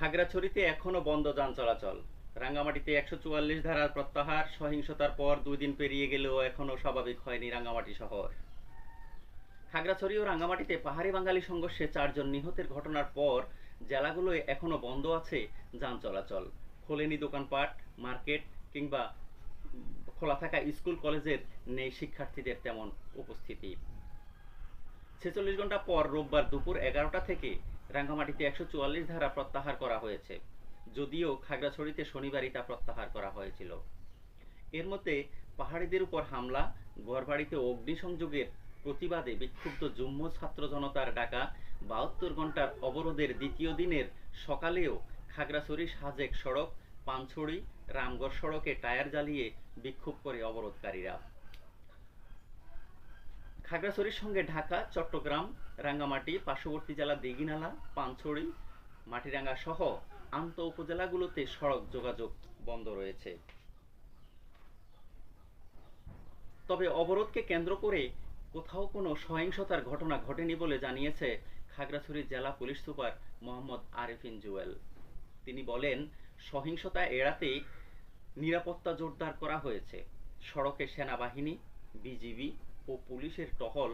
খাগড়াছড়িতে এখনও বন্ধ যান চলাচল। রাঙ্গামাটিতে একশো চুয়াল্লিশ ধারার প্রত্যাহার, সহিংসতার পর দুই দিন পেরিয়ে গেলেও এখনও স্বাভাবিক হয়নি রাঙ্গামাটি শহর। খাগড়াছড়ি ও রাঙ্গামাটিতে পাহাড়ি বাঙালি সংঘর্ষে চারজন নিহতের ঘটনার পর জেলাগুলোয় এখনও বন্ধ আছে, যান চলাচল। খোলেনি দোকানপাট, মার্কেট কিংবা খোলা থাকা স্কুল, কলেজের নেই শিক্ষার্থীদের তেমন উপস্থিতি। ছেচল্লিশ ঘণ্টা পর রোববার দুপুর এগারোটা থেকে রাঙ্গামাটিতে একশো চুয়াল্লিশ ধারা প্রত্যাহার করা হয়েছে। যদিও খাগড়াছড়িতে শনিবারই তা প্রত্যাহার করা হয়েছিল। এর মধ্যে পাহাড়িদের উপর হামলা, ঘরবাড়িতে অগ্নিসংযোগের প্রতিবাদে বিক্ষুব্ধ জুম্ম ছাত্র জনতার ডাকা বাহাত্তর ঘণ্টার অবরোধের দ্বিতীয় দিনের সকালেও খাগড়াছড়ি সাজেক সড়ক, পানছড়ি, রামগড় সড়কে টায়ার জ্বালিয়ে বিক্ষোভ করে অবরোধকারীরা। খাগড়াছড়ির সঙ্গে ঢাকা, চট্টগ্রাম, রাঙ্গামাটি, পার্শ্ববর্তী জেলা দিঘিনালা পানছড়ি, মাটিরাঙ্গা সহ আন্ত উপজেলাগুলোতে সড়ক যোগাযোগ বন্ধ রয়েছে। তবে অবরোধকে কেন্দ্র করে কোথাও কোনো সহিংসতার ঘটনা ঘটেনি বলে জানিয়েছে খাগড়াছড়ি জেলা পুলিশ সুপার মোহাম্মদ আরিফিন জুয়েল। তিনি বলেন, সহিংসতা এড়াতে নিরাপত্তা জোরদার করা হয়েছে। সড়কে সেনাবাহিনী, বিজিবি ও পুলিশের টহল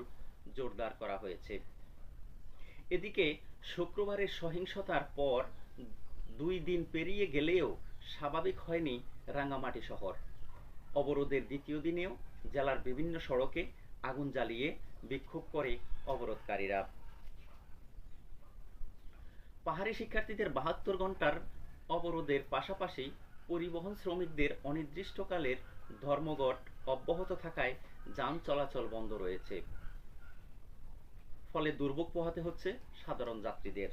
জোরদার করা হয়েছে। এদিকে শুক্রবারের সহিংসতার পর দুই দিন পেরিয়ে গেলেও স্বাভাবিক হয়নি রাঙ্গামাটি শহর। অবরোধের দ্বিতীয় দিনেও জেলার বিভিন্ন সড়কে আগুন জ্বালিয়ে বিক্ষোভ করে অবরোধকারীরা। পাহাড়ি শিক্ষার্থীদের বাহাত্তর ঘণ্টার অবরোধের পাশাপাশি পরিবহন শ্রমিকদের অনির্দিষ্টকালের ধর্মঘট অব্যাহত থাকায় যান চলাচল বন্ধ রয়েছে। ফলে দুর্ভোগ পোহাতে হচ্ছে সাধারণ যাত্রীদের।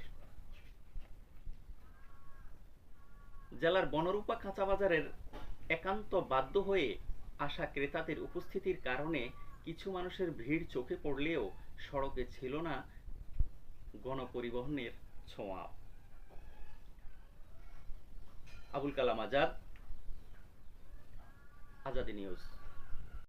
জেলার বনরূপা কাঁচা বাজারের একান্ত বাধ্য হয়ে আসা ক্রেতাদের উপস্থিতির কারণে কিছু মানুষের ভিড় চোখে পড়লেও সড়কে ছিল না গণপরিবহনের ছোঁয়া। আবুল কালাম আজাদ আজাদি নিউজ